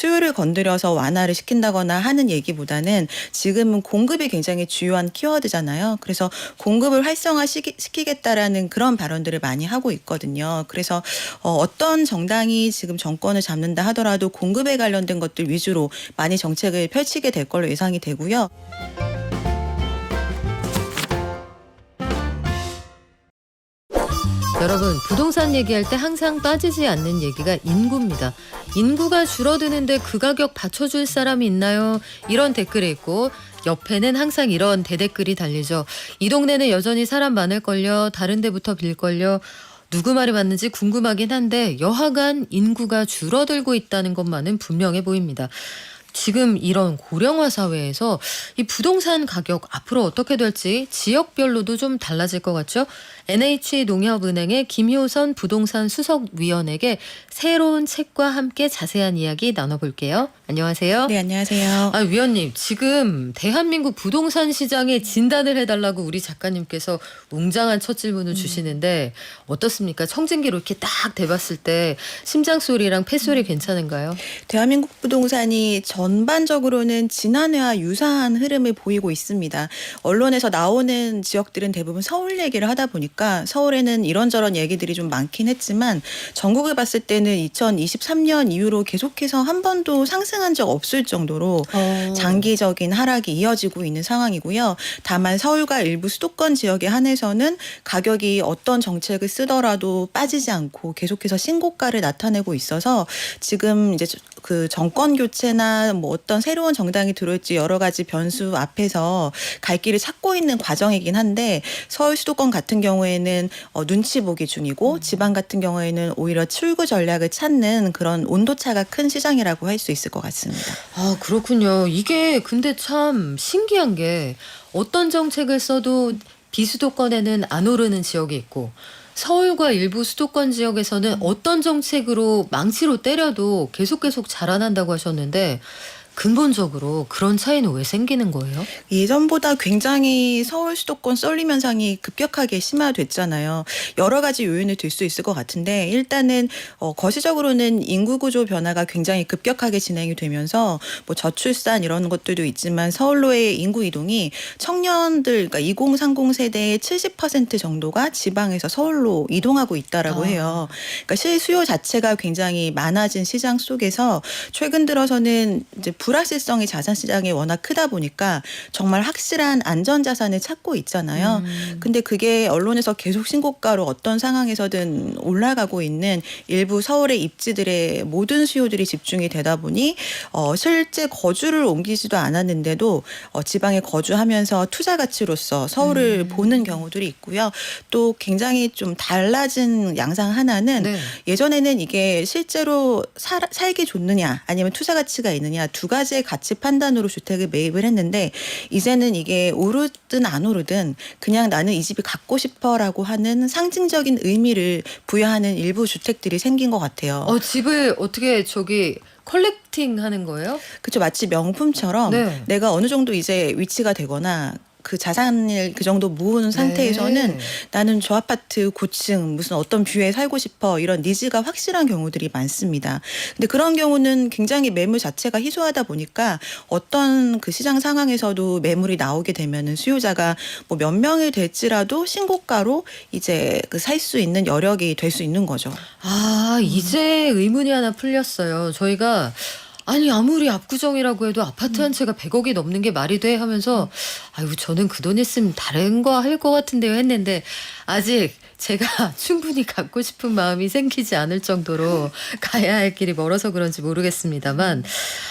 수요를 건드려서 완화를 시킨다거나 하는 얘기보다는 지금은 공급이 굉장히 주요한 키워드잖아요. 그래서 공급을 활성화 시키겠다라는 그런 발언들을 많이 하고 있거든요. 그래서 어, 어떤 정당이 지금 정권을 잡는다 하더라도 공급에 관련된 것들 위주로 많이 정책을 펼치게 될 걸로 예상이 되고요. 여러분, 부동산 얘기할 때 항상 빠지지 않는 얘기가 인구입니다. 인구가 줄어드는데 그 가격 받쳐줄 사람이 있나요? 이런 댓글이 있고, 옆에는 항상 이런 대댓글이 달리죠. 이 동네는 여전히 사람 많을걸요. 다른 데부터 빌걸요. 누구 말이 맞는지 궁금하긴 한데 여하간 인구가 줄어들고 있다는 것만은 분명해 보입니다. 지금 이런 고령화 사회에서 이 부동산 가격 앞으로 어떻게 될지 지역별로도 좀 달라질 것 같죠? NH 농협은행의 김효선 부동산 수석위원에게 새로운 책과 함께 자세한 이야기 나눠볼게요. 안녕하세요. 네, 안녕하세요. 아, 위원님, 지금 대한민국 부동산 시장의 진단을 해달라고 우리 작가님께서 웅장한 첫 질문을 주시는데 어떻습니까? 청진기로 이렇게 딱 대봤을 때 심장 소리랑 폐 소리 괜찮은가요? 대한민국 부동산이 전반적으로는 지난해와 유사한 흐름을 보이고 있습니다. 언론에서 나오는 지역들은 대부분 서울 얘기를 하다 보니까 서울에는 이런저런 얘기들이 좀 많긴 했지만 전국을 봤을 때는 2023년 이후로 계속해서 한 번도 상승한 적 없을 정도로 어. 장기적인 하락이 이어지고 있는 상황이고요. 다만 서울과 일부 수도권 지역에 한해서는 가격이 어떤 정책을 쓰더라도 빠지지 않고 계속해서 신고가를 나타내고 있어서 지금 이제 그 정권 교체나 뭐 어떤 새로운 정당이 들어올지 여러 가지 변수 앞에서 갈 길을 찾고 있는 과정이긴 한데 서울 수도권 같은 경우 에는 어, 눈치 보기 중이고 지방 같은 경우에는 오히려 출구 전략을 찾는 그런 온도차가 큰 시장이라고 할 수 있을 것 같습니다. 아, 그렇군요. 이게 근데 참 신기한 게 어떤 정책을 써도 비수도권에는 안 오르는 지역이 있고 서울과 일부 수도권 지역에서는 어떤 정책으로 망치로 때려도 계속 계속 자라난다고 하셨는데 근본적으로 그런 차이는 왜 생기는 거예요? 예전보다 굉장히 서울 수도권 쏠림 현상이 급격하게 심화됐잖아요. 여러 가지 요인을 들 수 있을 것 같은데 일단은 어, 거시적으로는 인구 구조 변화가 굉장히 급격하게 진행이 되면서 뭐 저출산 이런 것들도 있지만 서울로의 인구 이동이 청년들 그러니까 2030 세대의 70% 정도가 지방에서 서울로 이동하고 있다라고 아. 해요. 그러니까 실수요 자체가 굉장히 많아진 시장 속에서 최근 들어서는 이제 불확실성이 자산 시장에 워낙 크다 보니까 정말 확실한 안전 자산을 찾고 있잖아요. 음. 근데 그게 언론에서 계속 신고가로 어떤 상황에서든 올라가고 있는 일부 서울의 입지들의 모든 수요들이 집중이 되다 보니 어 실제 거주를 옮기지도 않았는데도 어 지방에 거주하면서 투자 가치로서 서울을 음. 보는 경우들이 있고요. 또 굉장히 좀 달라진 양상 하나는 네. 예전에는 이게 실제로 살, 살기 좋느냐 아니면 투자 가치가 있느냐 두 가지의 가치 판단으로 주택을 매입을 했는데 이제는 이게 오르든 안 오르든 그냥 나는 이 집이 갖고 싶어라고 하는 상징적인 의미를 부여하는 일부 주택들이 생긴 것 같아요. 어, 집을 어떻게 저기 컬렉팅 하는 거예요? 그렇죠. 마치 명품처럼 네. 내가 어느 정도 이제 위치가 되거나 그 자산을 그 정도 모은 상태에서는 네. 나는 저 아파트 고층 무슨 어떤 뷰에 살고 싶어 이런 니즈가 확실한 경우들이 많습니다. 근데 그런 경우는 굉장히 매물 자체가 희소하다 보니까 어떤 그 시장 상황에서도 매물이 나오게 되면은 수요자가 뭐 몇 명이 될지라도 신고가로 이제 그 살 수 있는 여력이 될 수 있는 거죠. 아, 이제 의문이 하나 풀렸어요. 저희가 아니 아무리 압구정이라고 해도 아파트 한 채가 100억이 넘는 게 말이 돼 하면서 아유 저는 그 돈 있으면 다른 거 할 것 같은데요 했는데 아직 제가 충분히 갖고 싶은 마음이 생기지 않을 정도로 가야 할 길이 멀어서 그런지 모르겠습니다만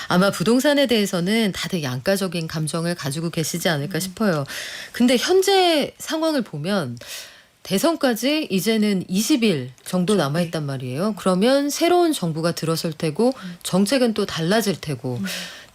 아마 부동산에 대해서는 다들 양가적인 감정을 가지고 계시지 않을까 싶어요. 근데 현재 상황을 보면 대선까지 이제는 20일 정도 남아 있단 말이에요. 그러면 새로운 정부가 들어설 테고 정책은 또 달라질 테고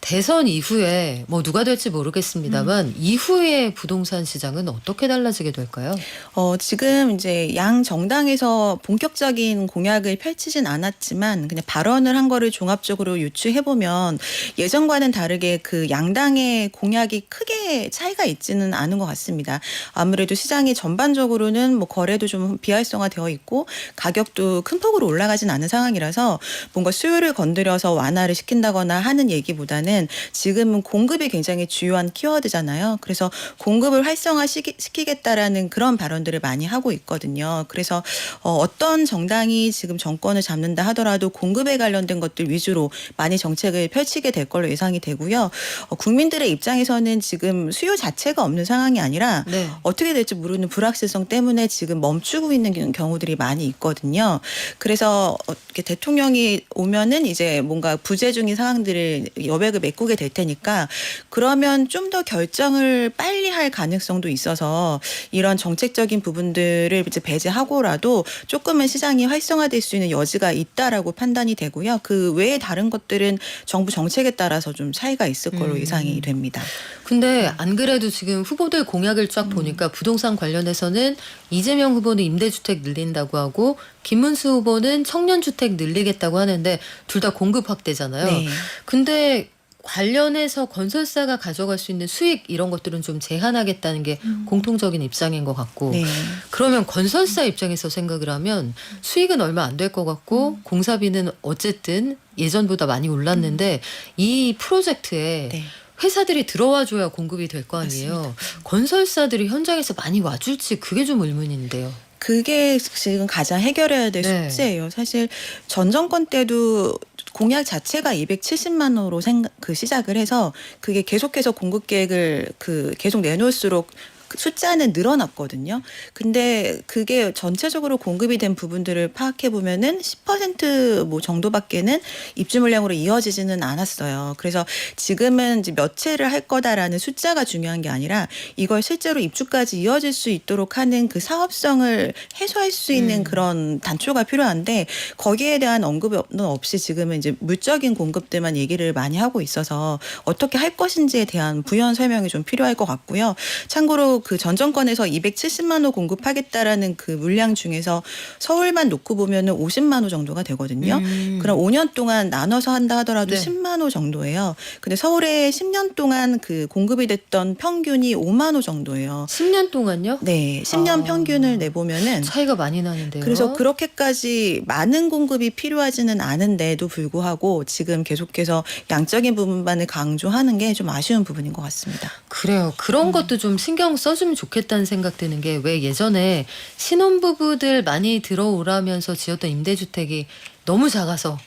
대선 이후에 뭐 누가 될지 모르겠습니다만 이후에 부동산 시장은 어떻게 달라지게 될까요? 어, 지금 이제 양 정당에서 본격적인 공약을 펼치진 않았지만 그냥 발언을 한 거를 종합적으로 유추해 보면 예전과는 다르게 그 양당의 공약이 크게 차이가 있지는 않은 것 같습니다. 아무래도 시장이 전반적으로는 뭐 거래도 좀 비활성화 되어 있고 가격도 큰 폭으로 올라가진 않은 상황이라서 뭔가 수요를 건드려서 완화를 시킨다거나 하는 얘기보다는 지금은 공급이 굉장히 주요한 키워드잖아요. 그래서 공급을 활성화시키겠다라는 그런 발언들을 많이 하고 있거든요. 그래서 어, 어떤 정당이 지금 정권을 잡는다 하더라도 공급에 관련된 것들 위주로 많이 정책을 펼치게 될 걸로 예상이 되고요. 어, 국민들의 입장에서는 지금 수요 자체가 없는 상황이 아니라 네. 어떻게 될지 모르는 불확실성 때문에 지금 멈추고 있는 경우들이 많이 있거든요. 그래서 어, 대통령이 오면은 이제 뭔가 부재 중인 상황들을 여백을 메꾸게 될 테니까 그러면 좀 더 결정을 빨리 할 가능성도 있어서 이런 정책적인 부분들을 이제 배제하고라도 조금은 시장이 활성화될 수 있는 여지가 있다라고 판단이 되고요. 그 외에 다른 것들은 정부 정책에 따라서 좀 차이가 있을 걸로 음. 예상이 됩니다. 근데 안 그래도 지금 후보들 공약을 쫙 보니까 부동산 관련해서는 이재명 후보는 임대주택 늘린다고 하고 김문수 후보는 청년주택 늘리겠다고 하는데 둘 다 공급 확대잖아요. 네. 근데 관련해서 건설사가 가져갈 수 있는 수익 이런 것들은 좀 제한하겠다는 게 공통적인 입장인 것 같고 네. 그러면 건설사 입장에서 생각을 하면 수익은 얼마 안 될 것 같고 공사비는 어쨌든 예전보다 많이 올랐는데 이 프로젝트에 네. 회사들이 들어와 줘야 공급이 될 거 아니에요. 건설사들이 현장에서 많이 와줄지 그게 좀 의문인데요. 그게 지금 가장 해결해야 될 네. 숙제예요. 사실 전 정권 때도 공약 자체가 270만 호로 생각, 그 시작을 해서 그게 계속해서 공급 계획을 그 계속 내놓을수록 그 숫자는 늘어났거든요. 근데 그게 전체적으로 공급이 된 부분들을 파악해 보면은 10%뭐 정도밖에는 입주 물량으로 이어지지는 않았어요. 그래서 지금은 이제 몇 채를 할 거다라는 숫자가 중요한 게 아니라 이걸 실제로 입주까지 이어질 수 있도록 하는 그 사업성을 해소할 수 있는 음. 그런 단초가 필요한데 거기에 대한 언급은 없이 지금은 이제 물적인 공급들만 얘기를 많이 하고 있어서 어떻게 할 것인지에 대한 부연 설명이 좀 필요할 것 같고요. 참고로 그 전 정권에서 270만 호 공급하겠다라는 그 물량 중에서 서울만 놓고 보면은 50만 호 정도가 되거든요. 음. 그럼 5년 동안 나눠서 한다 하더라도 네. 10만 호 정도예요. 근데 서울에 10년 동안 그 공급이 됐던 평균이 5만 호 정도예요. 10년 동안요? 네, 10년 아. 평균을 내보면은 차이가 많이 나는데요. 그래서 그렇게까지 많은 공급이 필요하지는 않은데도 불구하고 지금 계속해서 양적인 부분만을 강조하는 게 좀 아쉬운 부분인 것 같습니다. 그래요. 음. 그런 것도 좀 신경 써주면 좋겠다는 생각 드는 게 왜 예전에 신혼부부들 많이 들어오라면서 지었던 임대주택이 너무 작아서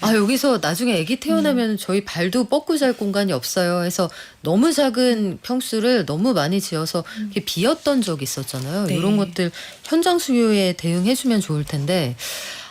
아 여기서 나중에 아기 태어나면 음. 저희 발도 뻗고 잘 공간이 없어요 해서 너무 작은 평수를 너무 많이 지어서 이렇게 비었던 적이 있었잖아요. 음. 네. 이런 것들 현장 수요에 대응해주면 좋을 텐데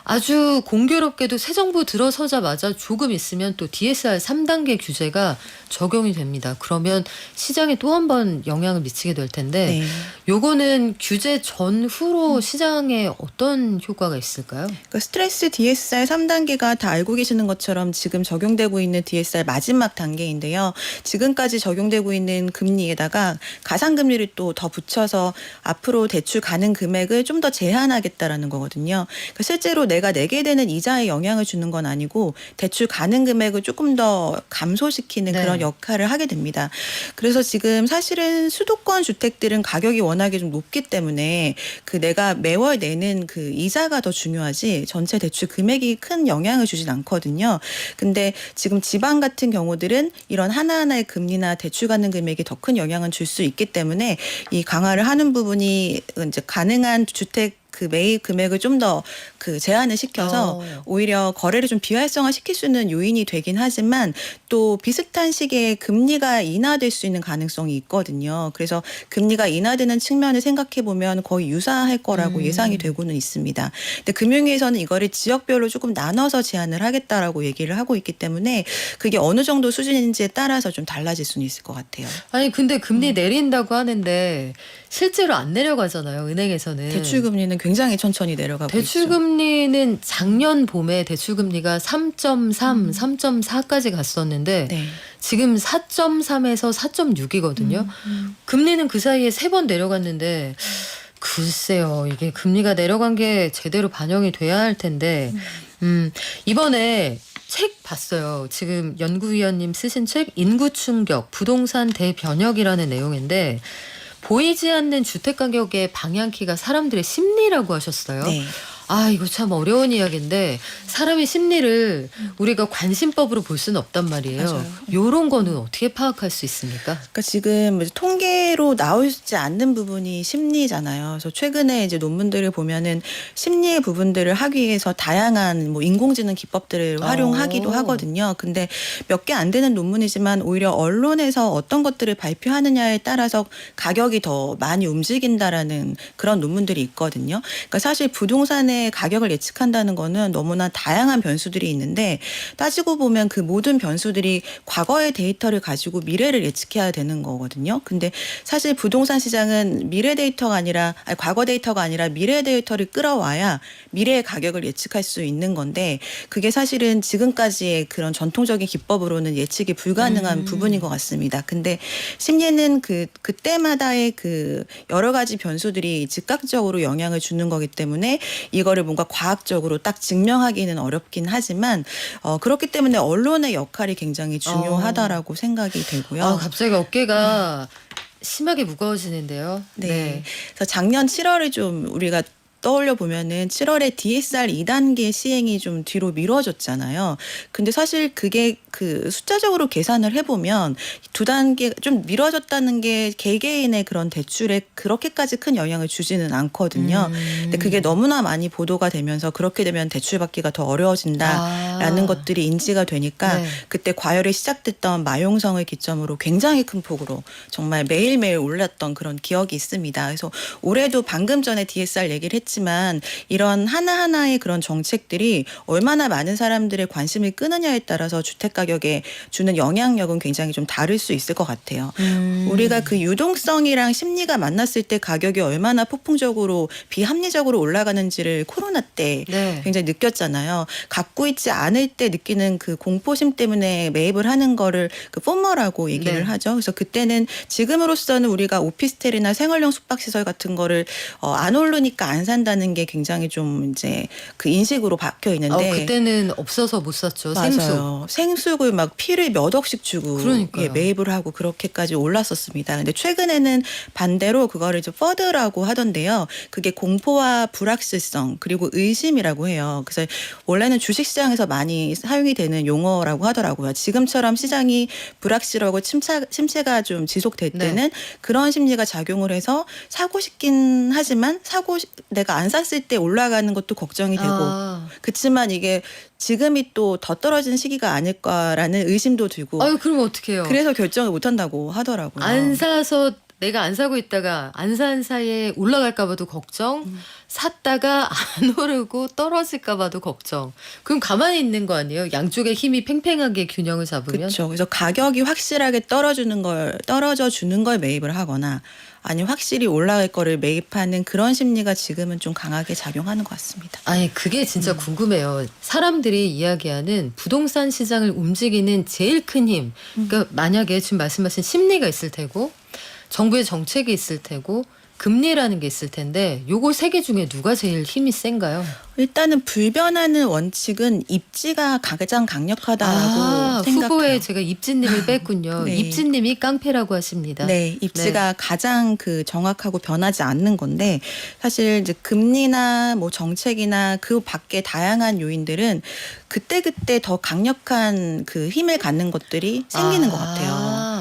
아주 공교롭게도 새 정부 들어서자마자 조금 있으면 또 DSR 3단계 규제가 적용이 됩니다. 그러면 시장에 또 한 번 영향을 미치게 될 텐데 네. 요거는 규제 전후로 시장에 어떤 효과가 있을까요? 그 스트레스 DSR 3단계가 다 알고 계시는 것처럼 지금 적용되고 있는 DSR 마지막 단계인데요. 지금까지 적용되고 있는 금리에다가 가상금리를 또 더 붙여서 앞으로 대출 가능 금액을 좀 더 제한하겠다라는 거거든요. 그러니까 실제로 내가 내게 되는 이자에 영향을 주는 건 아니고 대출 가능 금액을 조금 더 감소시키는 네. 그런 역할을 하게 됩니다. 그래서 지금 사실은 수도권 주택들은 가격이 워낙에 좀 높기 때문에 그 내가 매월 내는 그 이자가 더 중요하지 전체 대출 금액이 큰 영향을 주진 않거든요. 근데 지금 지방 같은 경우들은 이런 하나하나의 금리나 대출 받는 금액이 더 큰 영향을 줄 수 있기 때문에 이 강화를 하는 부분이 이제 가능한 주택 그 매입 금액을 좀 더 그 제한을 시켜서 어. 오히려 거래를 좀 비활성화 시킬 수 있는 요인이 되긴 하지만 또 비슷한 시기에 금리가 인하될 수 있는 가능성이 있거든요. 그래서 금리가 인하되는 측면을 생각해 보면 거의 유사할 거라고 음. 예상이 되고는 있습니다. 근데 금융위에서는 이거를 지역별로 조금 나눠서 제한을 하겠다라고 얘기를 하고 있기 때문에 그게 어느 정도 수준인지에 따라서 좀 달라질 수는 있을 것 같아요. 아니 근데 금리 음. 내린다고 하는데 실제로 안 내려가잖아요. 은행에서는 대출 금리는 굉장히 천천히 내려가고 대출. 금리 대출금리는 작년 봄에 대출금리가 3.3, 3.4까지 갔었는데 네. 지금 4.3에서 4.6이거든요. 음. 금리는 그 사이에 세 번 내려갔는데 글쎄요 이게 금리가 내려간 게 제대로 반영이 돼야 할 텐데 음 이번에 책 봤어요 지금 연구위원님 쓰신 책 인구 충격 부동산 대변혁이라는 내용인데 보이지 않는 주택 가격의 방향키가 사람들의 심리라고 하셨어요. 네. 아 이거 참 어려운 이야기인데 사람의 심리를 우리가 관심법으로 볼 수는 없단 말이에요. 맞아요. 요런 거는 어떻게 파악할 수 있습니까? 그러니까 지금 이제 통계로 나오지 않는 부분이 심리잖아요. 그래서 최근에 이제 논문들을 보면은 심리의 부분들을 하기 위해서 다양한 뭐 인공지능 기법들을 활용하기도 어. 하거든요. 근데 몇 개 안 되는 논문이지만 오히려 언론에서 어떤 것들을 발표하느냐에 따라서 가격이 더 많이 움직인다라는 그런 논문들이 있거든요. 그러니까 사실 부동산 의 가격을 예측한다는 거는 너무나 다양한 변수들이 있는데 따지고 보면 그 모든 변수들이 과거의 데이터를 가지고 미래를 예측해야 되는 거거든요. 근데 사실 부동산 시장은 미래 데이터가 아니라 아니, 과거 데이터가 아니라 미래 데이터를 끌어와야 미래의 가격을 예측할 수 있는 건데 그게 사실은 지금까지의 그런 전통적인 기법으로는 예측이 불가능한 음. 부분인 것 같습니다. 근데 심리는 그 그때마다의 그 여러 가지 변수들이 즉각적으로 영향을 주는 거기 때문에 이거를 뭔가 과학적으로 딱 증명하기는 어렵긴 하지만 어 그렇기 때문에 언론의 역할이 굉장히 중요하다라고 생각이 되고요. 아, 갑자기 어깨가 심하게 무거워지는데요. 네. 그래서 작년 7월에 좀 우리가 떠올려 보면은 7월에 DSR 2단계 시행이 좀 뒤로 미뤄졌잖아요. 근데 사실 그게 그 숫자적으로 계산을 해보면 두 단계 좀 미뤄졌다는 게 개개인의 그런 대출에 그렇게까지 큰 영향을 주지는 않거든요. 음. 근데 그게 너무나 많이 보도가 되면서 그렇게 되면 대출 받기가 더 어려워진다라는 아. 것들이 인지가 되니까 네. 그때 과열이 시작됐던 마용성을 기점으로 굉장히 큰 폭으로 정말 매일매일 올랐던 그런 기억이 있습니다. 그래서 올해도 방금 전에 DSR 얘기를 했지만 이런 하나하나의 그런 정책들이 얼마나 많은 사람들의 관심을 끄느냐에 따라서 주택 가격 에 주는 영향력은 굉장히 좀 다를 수 있을 것 같아요. 음. 우리가 그 유동성이랑 심리가 만났을 때 가격이 얼마나 폭풍적으로 비합리적으로 올라가는지를 코로나 때 네. 굉장히 느꼈잖아요. 갖고 있지 않을 때 느끼는 그 공포심 때문에 매입을 하는 거를 그 포머라고 얘기를 네. 하죠. 그래서 그때는 지금으로서는 우리가 오피스텔이나 생활용 숙박시설 같은 거를 어, 안 오르니까 안 산다는 게 굉장히 좀 이제 그 인식으로 바뀌어 어, 있는데 그때는 없어서 못 샀죠. 생수. 맞아요. 생수 를막 피를 몇 억씩 주고. 예, 매입을 하고 그렇게까지 올랐었습니다. 근데 최근에는 반대로 그거를 이제 퍼드라고 하던데요. 그게 공포와 불확실성 그리고 의심이라고 해요. 그래서 원래는 주식시장에서 많이 사용이 되는 용어라고 하더라고요. 지금처럼 시장이 불확실하고 침체, 침체가 좀 지속될 네. 때는 그런 심리가 작용을 해서 사고 싶긴 하지만 사고 싶- 내가 안 샀을 때 올라가는 것도 걱정이 되고 아. 그렇지만 이게 지금이 또 더 떨어진 시기가 아닐까라는 의심도 들고 아유 그럼 어떡해요? 그래서 결정을 못 한다고 하더라고요. 안 사서 내가 안 사고 있다가 안 산 사이에 올라갈까 봐도 걱정. 음. 샀다가 안 오르고 떨어질까 봐도 걱정. 그럼 가만히 있는 거 아니에요? 양쪽의 힘이 팽팽하게 균형을 잡으면. 그렇죠. 그래서 가격이 확실하게 떨어지는 걸 떨어져 주는 걸 매입을 하거나 아니면 확실히 올라갈 거를 매입하는 그런 심리가 지금은 좀 강하게 작용하는 것 같습니다. 아니 그게 진짜 음. 궁금해요. 사람들이 이야기하는 부동산 시장을 움직이는 제일 큰 힘. 음. 그러니까 만약에 지금 말씀하신 심리가 있을 테고 정부의 정책이 있을 테고 금리라는 게 있을 텐데 요거 세 개 중에 누가 제일 힘이 센가요? 일단은 불변하는 원칙은 입지가 가장 강력하다라고 아, 생각해요. 후보에 제가 입진님을 뺐군요. 네. 입진님이 깡패라고 하십니다. 네, 입지가 가장 그 정확하고 변하지 않는 건데 사실 이제 금리나 뭐 정책이나 그 밖에 다양한 요인들은 그때 그때 더 강력한 그 힘을 갖는 것들이 생기는 것 같아요.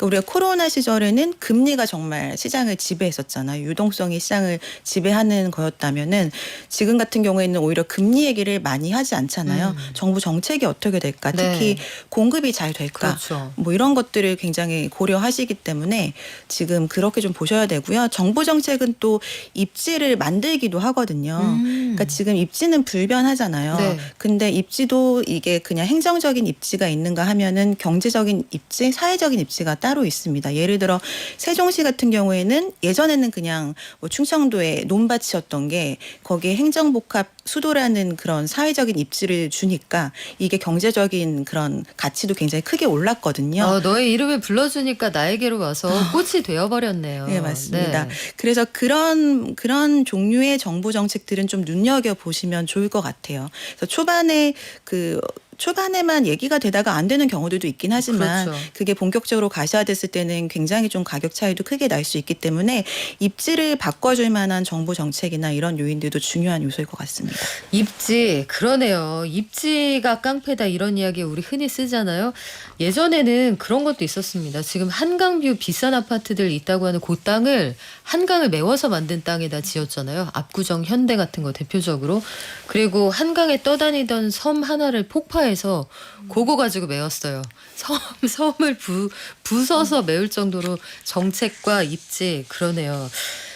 아. 그러니까 우리가 코로나 시절에는 금리가 정말 시장을 지배했었잖아요. 유동성이 시장을 지배하는 거였다면은 지금 같은 경우에는 오히려 금리 얘기를 많이 하지 않잖아요. 음. 정부 정책이 어떻게 될까? 네. 특히 공급이 잘 될까? 그렇죠. 뭐 이런 것들을 굉장히 고려하시기 때문에 지금 그렇게 좀 보셔야 되고요. 정부 정책은 또 입지를 만들기도 하거든요. 음. 그러니까 지금 입지는 불변하잖아요. 네. 근데 입지도 이게 그냥 행정적인 입지가 있는가 하면은 경제적인 입지, 사회적인 입지가 따로 따로 있습니다. 예를 들어 세종시 같은 경우에는 예전에는 그냥 뭐 충청도의 논밭이었던 게 거기에 행정복합 수도라는 그런 사회적인 입지를 주니까 이게 경제적인 그런 가치도 굉장히 크게 올랐거든요. 어, 너의 이름을 불러주니까 나에게로 와서 꽃이 되어버렸네요. 네, 맞습니다. 네. 그래서 그런 그런 종류의 정부 정책들은 좀 눈여겨 보시면 좋을 것 같아요. 그래서 초반에 그 초반에만 얘기가 되다가 안 되는 경우들도 있긴 하지만 그렇죠. 그게 본격적으로 가셔야됐을 때는 굉장히 좀 가격 차이도 크게 날 수 있기 때문에 입지를 바꿔줄 만한 정부 정책이나 이런 요인들도 중요한 요소일 것 같습니다. 입지 그러네요. 입지가 깡패다 이런 이야기 우리 흔히 쓰잖아요. 예전에는 그런 것도 있었습니다. 지금 한강뷰 비싼 아파트들 있다고 하는 그 땅을 한강을 메워서 만든 땅에다 지었잖아요. 압구정 현대 같은 거 대표적으로. 그리고 한강에 떠다니던 섬 하나를 폭파해 서 그거 가지고 메웠어요. 섬 섬을 부 부숴서 메울 정도로 정책과 입지 그러네요.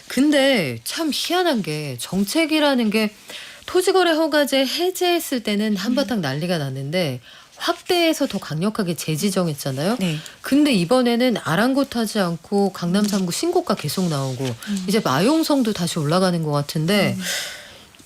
근데 참 희한한 게 정책이라는 게 토지거래 허가제 해제했을 때는 한바탕 난리가 났는데 확대해서 더 강력하게 재지정했잖아요. 네. 근데 이번에는 아랑곳하지 않고 강남 3구 신고가 계속 나오고 이제 마용성도 다시 올라가는 것 같은데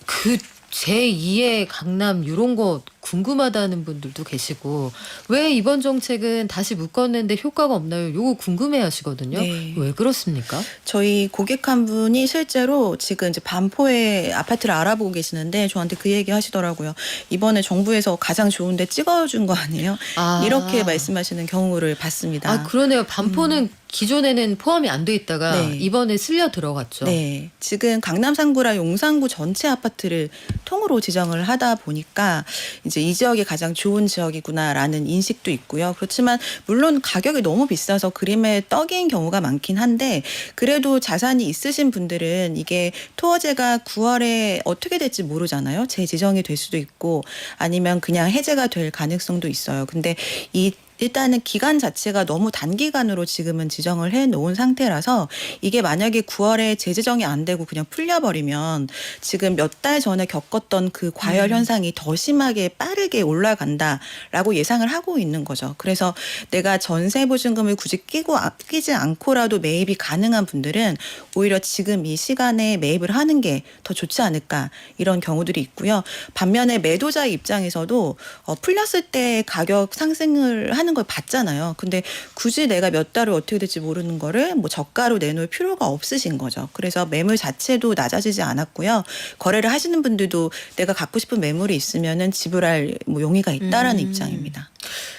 그 제2의 강남 이런 거 궁금하다는 분들도 계시고 왜 이번 정책은 다시 묶었는데 효과가 없나요? 요거 궁금해 하시거든요. 네. 왜 그렇습니까? 저희 고객 한 분이 실제로 지금 이제 반포에 아파트를 알아보고 계시는데 저한테 그 얘기 하시더라고요. 이번에 정부에서 가장 좋은데 찍어준 거 아니에요? 아. 이렇게 말씀하시는 경우를 봤습니다. 아 그러네요. 반포는 기존에는 포함이 안 돼 있다가 네. 이번에 쓸려 들어갔죠. 네. 지금 강남 3구랑 용산구 전체 아파트를 통으로 지정을 하다 보니까 이제 이 지역이 가장 좋은 지역이구나라는 인식도 있고요. 그렇지만 물론 가격이 너무 비싸서 그림에 떡인 경우가 많긴 한데 그래도 자산이 있으신 분들은 이게 토어제가 9월에 어떻게 될지 모르잖아요. 재지정이 될 수도 있고 아니면 그냥 해제가 될 가능성도 있어요. 근데 이 일단은 기간 자체가 너무 단기간으로 지금은 지정을 해 놓은 상태라서 이게 만약에 9월에 재지정이 안 되고 그냥 풀려버리면 지금 몇 달 전에 겪었던 그 과열 현상이 더 심하게 빠르게 올라간다라고 예상을 하고 있는 거죠. 그래서 내가 전세 보증금을 굳이 끼고 아- 끼지 않고라도 매입이 가능한 분들은 오히려 지금 이 시간에 매입을 하는 게 더 좋지 않을까 이런 경우들이 있고요. 반면에 매도자 입장에서도 어, 풀렸을 때 가격 상승을 하는 걸 봤잖아요. 근데 굳이 내가 몇 달을 어떻게 될지 모르는 거를 뭐 저가로 내놓을 필요가 없으신 거죠. 그래서 매물 자체도 낮아지지 않았고요. 거래를 하시는 분들도 내가 갖고 싶은 매물이 있으면은 지불할 뭐 용의가 있다라는 음. 입장입니다.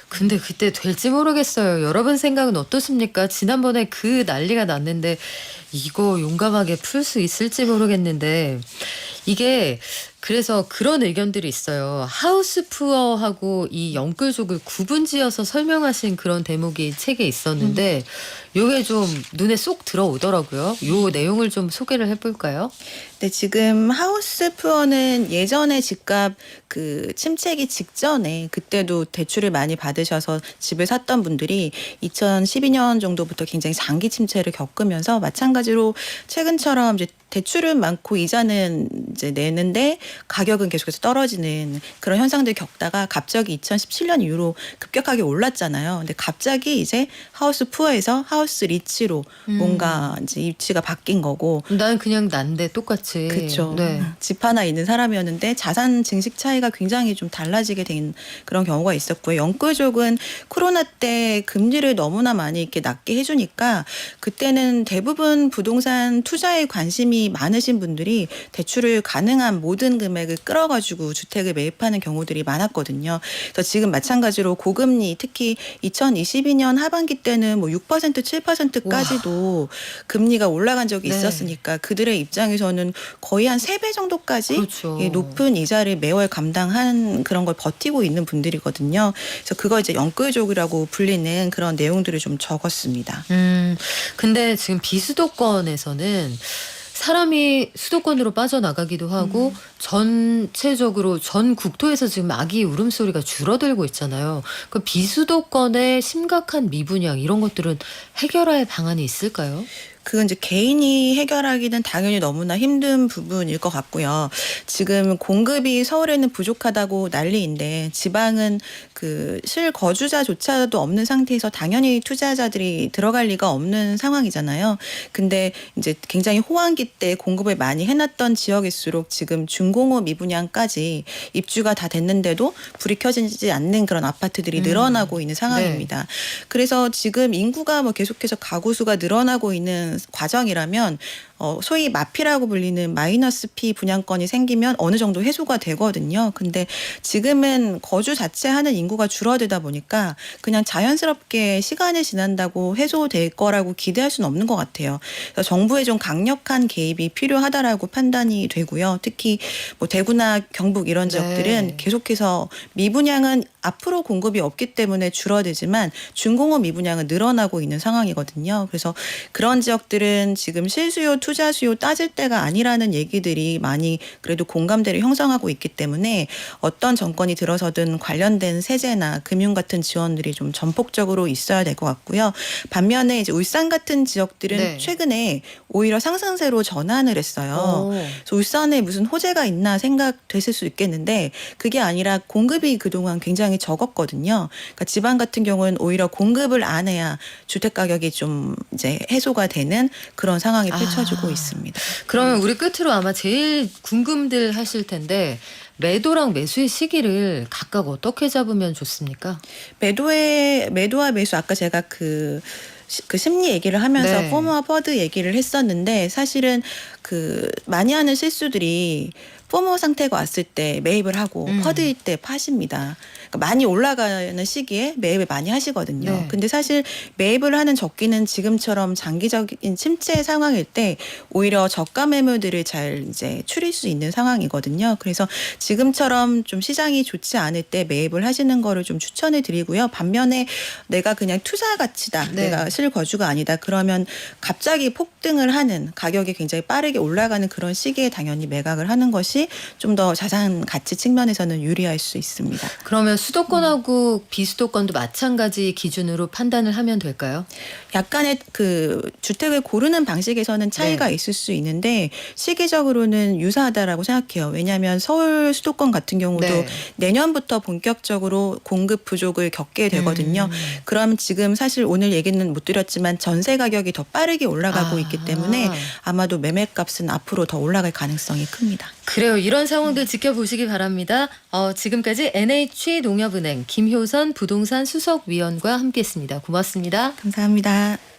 근데 그때 될지 모르겠어요. 여러분 생각은 어떻습니까? 지난번에 그 난리가 났는데 이거 용감하게 풀 수 있을지 모르겠는데 이게 그래서 그런 의견들이 있어요. 하우스 푸어하고 이 영끌족을 구분지어서 설명하신 그런 대목이 책에 있었는데 요게 좀 눈에 쏙 들어오더라고요. 요 내용을 좀 소개를 해볼까요? 네, 지금 하우스 푸어는 예전에 집값 그 침체기 직전에 그때도 대출을 많이 받으셔서 집을 샀던 분들이 2012년 정도부터 굉장히 장기 침체를 겪으면서 마찬가지로 최근처럼 이제 대출은 많고 이자는 이제 내는데 가격은 계속해서 떨어지는 그런 현상들 겪다가 갑자기 2017년 이후로 급격하게 올랐잖아요. 근데 갑자기 이제 하우스 푸어에서 하우스 리치로 뭔가 이제 입지가 바뀐 거고 난 그냥 난데 똑같이. 그렇죠. 네. 집 하나 있는 사람이었는데 자산 증식 차이가 굉장히 좀 달라지게 된 그런 경우가 있었고요. 영끌족은 코로나 때 금리를 너무나 많이 이렇게 낮게 해주니까 그때는 대부분 부동산 투자에 관심이 많으신 분들이 대출을 가능한 모든 금액을 끌어가지고 주택을 매입하는 경우들이 많았거든요. 그래서 지금 마찬가지로 고금리 특히 2022년 하반기 때는 뭐 6% 7%까지도 금리가 올라간 적이 네. 있었으니까 그들의 입장에서는 거의 한 세 배 정도까지 그렇죠. 예, 높은 이자를 매월 감당한 그런 걸 버티고 있는 분들이거든요. 그래서 그거 이제 영끌족이라고 불리는 그런 내용들을 좀 적었습니다. 음, 근데 지금 비수도권에서는 사람이 수도권으로 빠져나가기도 하고 전체적으로 전 국토에서 지금 아기 울음소리가 줄어들고 있잖아요. 그 비수도권의 심각한 미분양 이런 것들은 해결할 방안이 있을까요? 그건 이제 개인이 해결하기는 당연히 너무나 힘든 부분일 것 같고요. 지금 공급이 서울에는 부족하다고 난리인데 지방은 그 실거주자조차도 없는 상태에서 당연히 투자자들이 들어갈 리가 없는 상황이잖아요. 근데 이제 굉장히 호황기 때 공급을 많이 해놨던 지역일수록 지금 중공업 미분양까지 입주가 다 됐는데도 불이 켜지지 않는 그런 아파트들이 음. 늘어나고 있는 상황입니다. 그래서 지금 인구가 뭐 계속해서 가구 수가 늘어나고 있는 과정이라면 어, 소위 마피라고 불리는 마이너스 피 분양권이 생기면 어느 정도 해소가 되거든요. 근데 지금은 거주 자체 하는 인구가 줄어들다 보니까 그냥 자연스럽게 시간이 지난다고 해소될 거라고 기대할 수는 없는 것 같아요. 정부의 좀 강력한 개입이 필요하다라고 판단이 되고요. 특히 뭐 대구나 경북 이런 지역들은 네. 계속해서 미분양은 앞으로 공급이 없기 때문에 줄어들지만 중공업 미분양은 늘어나고 있는 상황이거든요. 그래서 그런 지역들은 지금 실수요, 투자 수요 따질 때가 아니라는 얘기들이 많이 그래도 공감대를 형성하고 있기 때문에 어떤 정권이 들어서든 관련된 세제나 금융 같은 지원들이 좀 전폭적으로 있어야 될 것 같고요. 반면에 이제 울산 같은 지역들은 네. 최근에 오히려 상승세로 전환을 했어요. 오. 그래서 울산에 무슨 호재가 있나 생각됐을 수 있겠는데 그게 아니라 공급이 그동안 굉장히 적었거든요. 그러니까 지방 같은 경우는 오히려 공급을 안 해야 주택 가격이 좀 이제 해소가 되는 그런 상황이 펼쳐지고 아. 있습니다. 그러면 우리 끝으로 아마 제일 궁금들 하실 텐데 매도랑 매수의 시기를 각각 어떻게 잡으면 좋습니까? 매도의 매도와 매수 아까 제가 그, 시- 그 심리 얘기를 하면서 네. 포머와 퍼드 얘기를 했었는데 사실은 그 많이 하는 실수들이 포머 상태가 왔을 때 매입을 하고 음. 퍼드일 때 파십니다. 그러니까 많이 올라가는 시기에 매입을 많이 하시거든요. 네. 근데 사실 매입을 하는 적기는 지금처럼 장기적인 침체 상황일 때 오히려 저가 매물들을 잘 이제 추릴 수 있는 상황이거든요. 그래서 지금처럼 좀 시장이 좋지 않을 때 매입을 하시는 거를 좀 추천해 드리고요. 반면에 내가 그냥 투자 가치다. 네. 내가 실거주가 아니다. 그러면 갑자기 폭등을 하는 가격이 굉장히 빠르게 올라가는 그런 시기에 당연히 매각을 하는 것이 좀 더 자산 가치 측면에서는 유리할 수 있습니다. 그러면 수도권하고 비수도권도 마찬가지 기준으로 판단을 하면 될까요? 약간의 그 주택을 고르는 방식에서는 차이가 네. 있을 수 있는데 시기적으로는 유사하다라고 생각해요. 왜냐하면 서울 수도권 같은 경우도 네. 내년부터 본격적으로 공급 부족을 겪게 되거든요. 음. 그럼 지금 사실 오늘 얘기는 못 드렸지만 전세 가격이 더 빠르게 올라가고 아. 있기 때문에 아마도 매매 값은 앞으로 더 올라갈 가능성이 큽니다. 그래요. 이런 상황들 지켜보시기 바랍니다. 어, 지금까지 NH 농협은행 김효선 부동산 수석위원과 함께했습니다. 고맙습니다. 감사합니다.